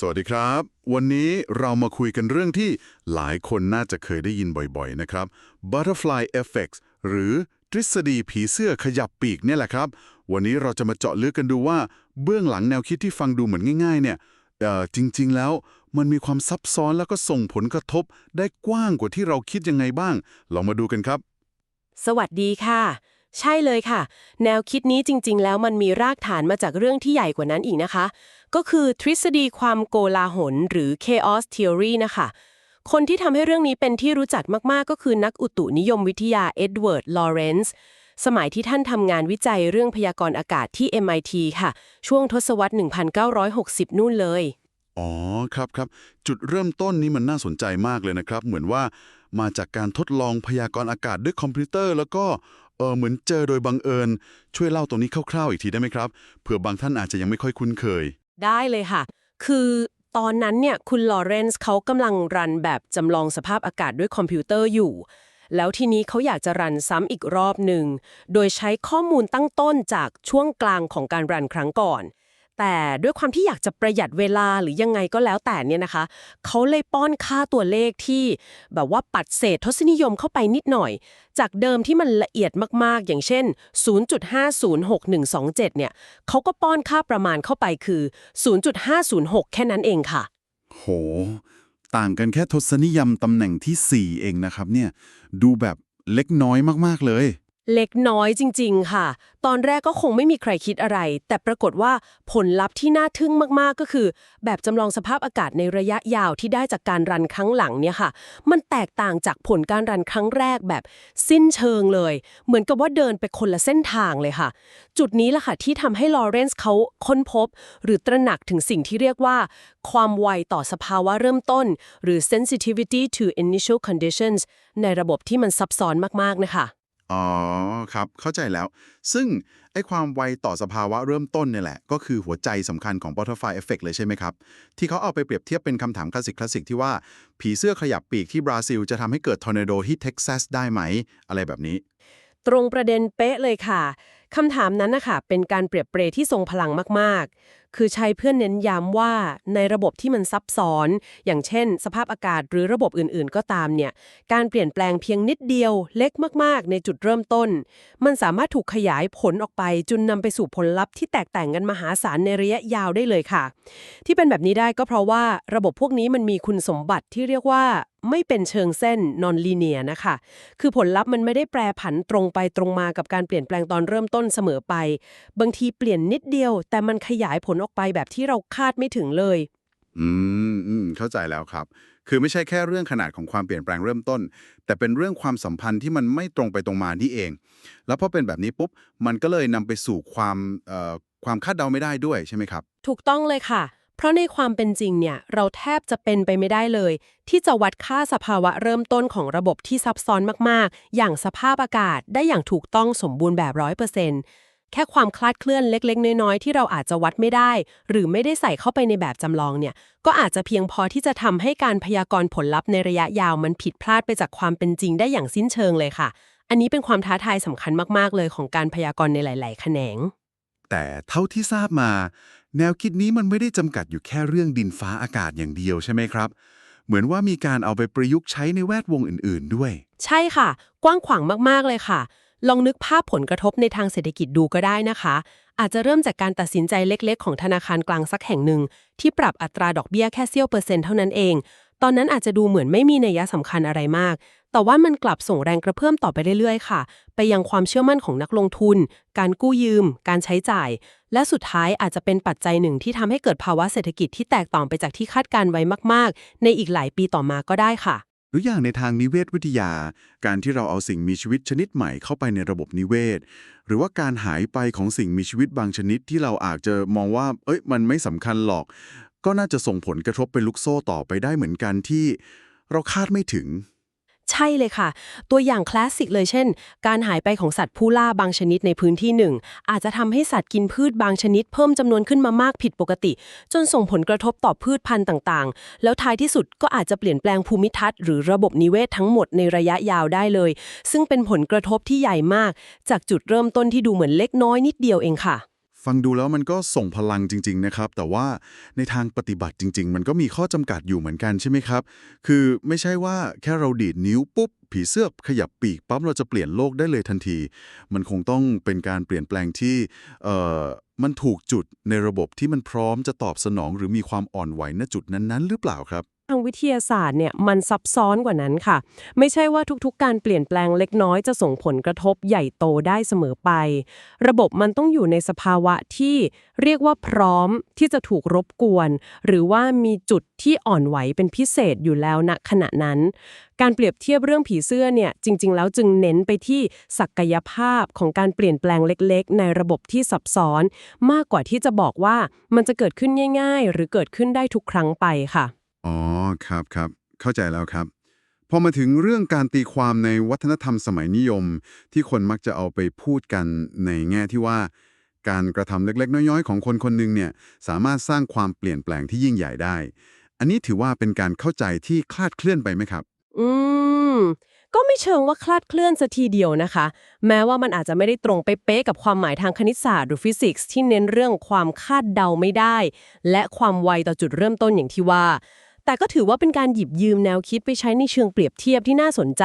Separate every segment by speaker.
Speaker 1: สวัสดีครับ วันนี้เรามาคุยกันเรื่องที่หลายคนน่าจะเคยได้ยินบ่อยๆนะครับ Butterfly Effect หรือทฤษฎีผีเสื้อขยับปีกเนี่ยแหละครับ วันนี้เราจะมาเจาะลึกกันดูว่า เบื้องหลังแนวคิดที่ฟังดูเหมือนง่าย ๆ เนี่ยจริงๆแล้วมันมีความซับซ้อนแล้วก็ส่งผลกระทบ ได้กว้างกว่าที่เราคิดยังไงบ้าง ลองมาดูกันครับ
Speaker 2: สวัสดีค่ะ ใช่เลยค่ะ แนวคิดนี้จริง ๆ แล้วมันมีรากฐานมาจากเรื่องที่ใหญ่กว่านั้นอีกนะคะ ก็คือทฤษฎีความโกลาหลหรือ chaos theory นะคะ คนที่ทำให้เรื่องนี้เป็นที่รู้จักมาก ๆ ก็คือนักอุตุนิยมวิทยาเอ็ดเวิร์ด ลอเรนซ์ สมัยที่ท่านทำงานวิจัยเรื่องพยากรณ์อากาศที่ MIT ค่ะ ช่วงทศวรรษ 1960 นู่นเลย
Speaker 1: อ๋อ ครับครับ จุดเริ่มต้นนี้มันน่าสนใจมากเลยนะครับ เหมือนว่ามาจากการทดลองพยากรณ์อากาศด้วยคอมพิวเตอร์ แล้วก็เออเหมือนเจอโดยบังเอิญ ช่วยเล่าตรงนี้คร่าวๆอีกทีได้ไหมครับเผื่อบางท่านอาจจะยังไม่ค่อยคุ้นเคย
Speaker 2: ได้เลยค่ะ คือตอนนั้นเนี่ยคุณลอเรนซ์เขากำลังรันแบบจำลองสภาพอากาศด้วยคอมพิวเตอร์อยู่ แล้วทีนี้เขาอยากจะรันซ้ำอีกรอบหนึ่ง โดยใช้ข้อมูลตั้งต้นจากช่วงกลางของการรันครั้งก่อน แต่ด้วยความที่อยากจะประหยัดเวลาหรือยังไงก็แล้วแต่เนี่ยนะคะ เขาเลยป้อนค่าตัวเลขที่แบบว่าปัดเศษทศนิยมเข้าไปนิดหน่อย จากเดิมที่มันละเอียดมากๆ อย่างเช่น 0.506127 เนี่ยเขาก็ป้อนค่าประมาณเข้าไปคือ 0.506 แค่นั้นเองค่ะ
Speaker 1: โห ต่างกันแค่ทศนิยมตำแหน่งที่ 4 เองนะครับเนี่ย ดูแบบเล็กน้อยมากๆเลย
Speaker 2: เล็กน้อยจริง ๆ ค่ะ ตอนแรกก็คงไม่มีใครคิดอะไร แต่ปรากฏว่าผลลัพธ์ที่น่าทึ่งมากๆ ก็คือ แบบจำลองสภาพอากาศในระยะยาวที่ได้จากการรันครั้งหลังเนี่ยค่ะ มันแตกต่างจากผลการรันครั้งแรกแบบสิ้นเชิงเลย เหมือนกับว่าเดินไปคนละเส้นทางเลยค่ะ จุดนี้แหละค่ะที่ทำให้ลอเรนซ์เขาค้นพบ หรือตระหนักถึงสิ่งที่เรียกว่า ความไวต่อสภาวะเริ่มต้น หรือ sensitivity to initial conditions ในระบบที่มันซับซ้อนมากๆนะคะ
Speaker 1: อ๋อครับเข้าใจแล้ว ซึ่งไอ้ความไวต่อสภาวะเริ่มต้นเนี่ยแหละ ก็คือหัวใจสำคัญของ Butterfly Effect เลยใช่ไหมครับ ที่เขาเอาไปเปรียบเทียบเป็นคำถามคลาสสิกคลาสสิกที่ว่า ผีเสื้อขยับปีกที่บราซิล จะทำให้เกิดทอร์นาโดที่เท็กซัสได้ไหม อะไรแบบนี้
Speaker 2: ตรงประเด็นเป๊ะเลยค่ะคำถามนั้นนะคะเป็นการเปรียบเปรยที่ทรงพลังมากๆ คือใช้เพื่อเน้นย้ำว่าในระบบที่มันซับซ้อน อย่างเช่น สภาพอากาศหรือระบบอื่นๆ ก็ตามเนี่ย การเปลี่ยนแปลงเพียงนิดเดียวเล็กมากๆ ในจุดเริ่มต้น มันสามารถถูกขยายผลออกไปจนนำไปสู่ผลลัพธ์ที่แตกต่างกันมหาศาลในระยะยาวได้เลยค่ะ ที่เป็นแบบนี้ได้ก็เพราะว่าระบบพวกนี้มันมีคุณสมบัติที่เรียกว่าไม่เป็นเชิงเส้น non linear นะคะ คือผลลัพธ์มันไม่ได้แปรผันตรงไปตรงมากับการเปลี่ยนแปลงตอนเริ่มต้นเสมอไป บางทีเปลี่ยนนิดเดียว แต่มันขยายผลออกไปแบบที่เราคาดไม่ถึงเลย
Speaker 1: อืมอืมเข้าใจแล้วครับ คือไม่ใช่แค่เรื่องขนาดของความเปลี่ยนแปลงเริ่มต้น แต่เป็นเรื่องความสัมพันธ์ที่มันไม่ตรงไปตรงมานี่เอง แล้วพอเป็นแบบนี้ปุ๊บมันก็เลยนำไปสู่ความเอ่อความคาดเดาไม่ได้ด้วยใช่ไหมครับ
Speaker 2: ถูกต้องเลยค่ะ เพราะในความเป็นจริงเนี่ยเราแทบจะเป็นไปไม่ได้เลย ที่จะวัดค่าสภาวะเริ่มต้นของระบบที่ซับซ้อนมาก ๆ อย่างสภาพอากาศได้อย่างถูกต้องสมบูรณ์แบบร้อยเปอร์เซ็นต์ แค่ความคลาดเคลื่อนเล็ก ๆ น้อยๆที่เราอาจจะวัดไม่ได้ หรือไม่ได้ใส่เข้าไปในแบบจำลองเนี่ย ก็อาจจะเพียงพอที่จะทำให้การพยากรณ์ผลลัพธ์ในระยะยาวมันผิดพลาดไปจากความเป็นจริงได้อย่างสิ้นเชิงเลยค่ะ อันนี้เป็นความท้าทายสำคัญมากๆเลยของการพยากรณ์ในหลาย ๆ แขนง
Speaker 1: แต่เท่าที่ทราบมา แนวคิดนี้มันไม่ได้จำกัดอยู่แค่เรื่องดินฟ้าอากาศอย่างเดียวใช่ไหมครับเหมือนว่ามีการเอาไปประยุกต์ใช้ในแวดวงอื่น ๆ ด้วย
Speaker 2: ใช่ค่ะ กว้างขวางมาก ๆ เลยค่ะ ลองนึกภาพผลกระทบในทางเศรษฐกิจดูก็ได้นะคะ อาจจะเริ่มจากการตัดสินใจเล็กๆ ของธนาคารกลางสักแห่งหนึ่ง ที่ปรับอัตราดอกเบี้ยแค่เสี้ยวเปอร์เซ็นต์เท่านั้นเอง ตอนนั้นอาจจะดูเหมือนไม่มีนัยสำคัญอะไรมาก แต่ว่ามันกลับส่งแรงกระเพื่อมต่อไปเรื่อยๆ ค่ะ ไปยังความเชื่อมั่นของนักลงทุน การกู้ยืม การใช้จ่าย และสุดท้ายอาจจะเป็นปัจจัยหนึ่งที่ทำให้เกิดภาวะเศรษฐกิจที่แตกต่างไปจากที่คาดการไว้มาก ๆ ในอีกหลายปีต่อมาก็ได้ค่ะ
Speaker 1: รืออย่างในทางนิเวศวิทยา การที่เราเอาสิ่งมีชีวิตชนิดใหม่เข้าไปในระบบนิเวศ หรือว่าการหายไปของสิ่งมีชีวิตบางชนิดที่เราอาจจะมองว่า เอ้ย มันไม่สำคัญหรอก ก็น่าจะส่งผลกระทบเป็นลูกโซ่ต่อไปได้เหมือนกันที่เราคาดไม่ถึง
Speaker 2: ใช่เลยค่ะ ตัวอย่างคลาสสิกเลยเช่น การหายไปของสัตว์ผู้ล่าบางชนิดในพื้นที่หนึ่ง อาจจะทำให้สัตว์กินพืชบางชนิด เพิ่มจำนวนขึ้นมามากผิดปกติ จนส่งผลกระทบต่อพืชพันธุ์ต่างๆ แล้วท้ายที่สุดก็อาจจะเปลี่ยนแปลงภูมิทัศน์หรือระบบนิเวศทั้งหมดในระยะยาวได้เลย ซึ่งเป็นผลกระทบที่ใหญ่มาก จากจุดเริ่มต้นที่ดูเหมือนเล็กน้อยนิดเดียวเองค่ะ
Speaker 1: ฟังดูแล้วมันก็ส่งพลังจริง ๆ นะครับ แต่ว่าในทางปฏิบัติจริง ๆ มันก็มีข้อจำกัดอยู่เหมือนกันใช่ไหมครับ คือไม่ใช่ว่าแค่เราดีดนิ้วปุ๊บ ผีเสื้อขยับปีกปั๊บเราจะเปลี่ยนโลกได้เลยทันที มันคงต้องเป็นการเปลี่ยนแปลงที่เอ่อมันถูกจุดในระบบที่มันพร้อมจะตอบสนอง หรือมีความอ่อนไหวณจุดนั้น ๆ หรือเปล่าครับ
Speaker 2: ทางวิทยาศาสตร์เนี่ยมันซับซ้อนกว่านั้นค่ะ ไม่ใช่ว่าทุกๆ การเปลี่ยนแปลงเล็กน้อยจะส่งผลกระทบใหญ่โตได้เสมอไป ระบบมันต้องอยู่ในสภาวะที่เรียกว่าพร้อมที่จะถูกรบกวน หรือว่ามีจุดที่อ่อนไหวเป็นพิเศษอยู่แล้วณขณะนั้น การเปรียบเทียบเรื่องผีเสื้อเนี่ยจริง ๆ แล้วจึงเน้นไปที่ศักยภาพของการเปลี่ยนแปลงเล็ก ๆ ในระบบที่ซับซ้อน มากกว่าที่จะบอกว่ามันจะเกิดขึ้นง่าย ๆ หรือเกิดขึ้นได้ทุกครั้งไปค่ะ
Speaker 1: อ๋อครับครับเข้าใจแล้วครับ พอมาถึงเรื่องการตีความในวัฒนธรรมสมัยนิยม ที่คนมักจะเอาไปพูดกันในแง่ที่ว่า การกระทำเล็กๆ น้อยๆ ของคนคนหนึ่งเนี่ยสามารถสร้างความเปลี่ยนแปลงที่ยิ่งใหญ่ได้ อันนี้ถือว่าเป็นการเข้าใจที่คลาดเคลื่อนไปไหมครับ
Speaker 2: อืม ก็ไม่เชิงว่าคลาดเคลื่อนสัทีเดียวนะคะ แม้ว่ามันอาจจะไม่ได้ตรงไปเป๊ะกับความหมายทางคณิตศาสตร์หรือฟิสิกส์ที่เน้นเรื่องความคาดเดาไม่ได้ และความไวต่อจุดเริ่มต้นอย่างที่ว่า แต่ก็ถือว่าเป็นการหยิบยืมแนวคิดไปใช้ในเชิงเปรียบเทียบที่น่าสนใจ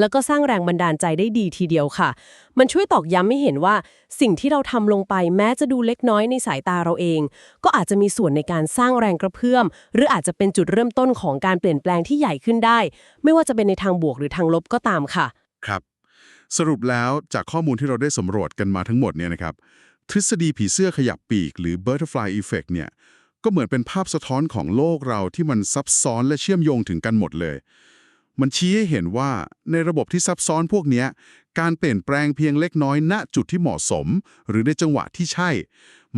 Speaker 2: แล้วก็สร้างแรงบันดาลใจได้ดีทีเดียวค่ะ มันช่วยตอกย้ำให้เห็นว่า สิ่งที่เราทำลงไปแม้จะดูเล็กน้อยในสายตาเราเอง ก็อาจจะมีส่วนในการสร้างแรงกระเพื่อม หรืออาจจะเป็นจุดเริ่มต้นของการเปลี่ยนแปลงที่ใหญ่ขึ้นได้ ไม่ว่าจะเป็นในทางบวกหรือทางลบก็ตามค่ะ
Speaker 1: ครับ สรุปแล้วจากข้อมูลที่เราได้สำรวจกันมาทั้งหมดเนี่ยนะครับทฤษฎีผีเสื้อขยับปีกหรือ butterfly effect เนี่ย ก็เหมือนเป็นภาพสะท้อนของโลกเราที่มันซับซ้อนและเชื่อมโยงถึงกันหมดเลย มันชี้ให้เห็นว่าในระบบที่ซับซ้อนพวกนี้การเปลี่ยนแปลงเพียงเล็กน้อยณจุดที่เหมาะสม หรือในจังหวะที่ใช่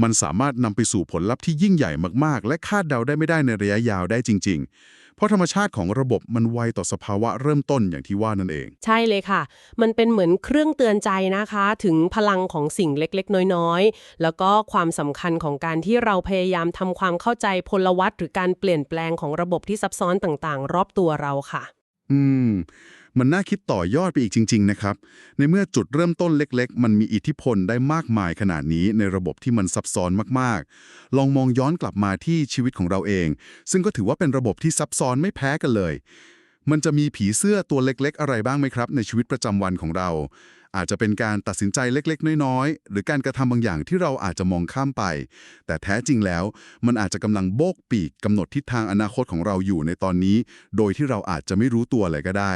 Speaker 1: มันสามารถนำไปสู่ผลลัพธ์ที่ยิ่งใหญ่มากๆ และคาดเดาได้ไม่ได้ในระยะยาวได้จริง ๆ เพราะธรรมชาติของระบบมันไวต่อสภาวะเริ่มต้นอย่างที่ว่านั่นเอง
Speaker 2: ใช่เลยค่ะ มันเป็นเหมือนเครื่องเตือนใจนะคะ ถึงพลังของสิ่งเล็กๆ น้อยๆ แล้วก็ความสำคัญของการที่เราพยายามทำความเข้าใจพลวัตหรือการเปลี่ยนแปลงของระบบที่ซับซ้อนต่างๆ รอบตัวเราค่ะ
Speaker 1: อืม มันน่าคิดต่อยอดไปอีกจริง ๆ นะครับ ในเมื่อจุดเริ่มต้นเล็ก ๆ มันมีอิทธิพลได้มากมายขนาดนี้ในระบบที่มันซับซ้อนมากๆ ลองมองย้อนกลับมาที่ชีวิตของเราเอง ซึ่งก็ถือว่าเป็นระบบที่ซับซ้อนไม่แพ้กันเลย มันจะมีผีเสื้อตัวเล็ก ๆ อะไรบ้างไหมครับ ในชีวิตประจำวันของเรา อาจจะเป็นการตัดสินใจเล็ก ๆ น้อย ๆ หรือการกระทำบางอย่างที่เราอาจจะมองข้ามไป แต่แท้จริงแล้ว มันอาจจะกำลังโบกปีกกำหนดทิศทางอนาคตของเราอยู่ในตอนนี้ โดยที่เราอาจจะไม่รู้ตัวเลยก็ได้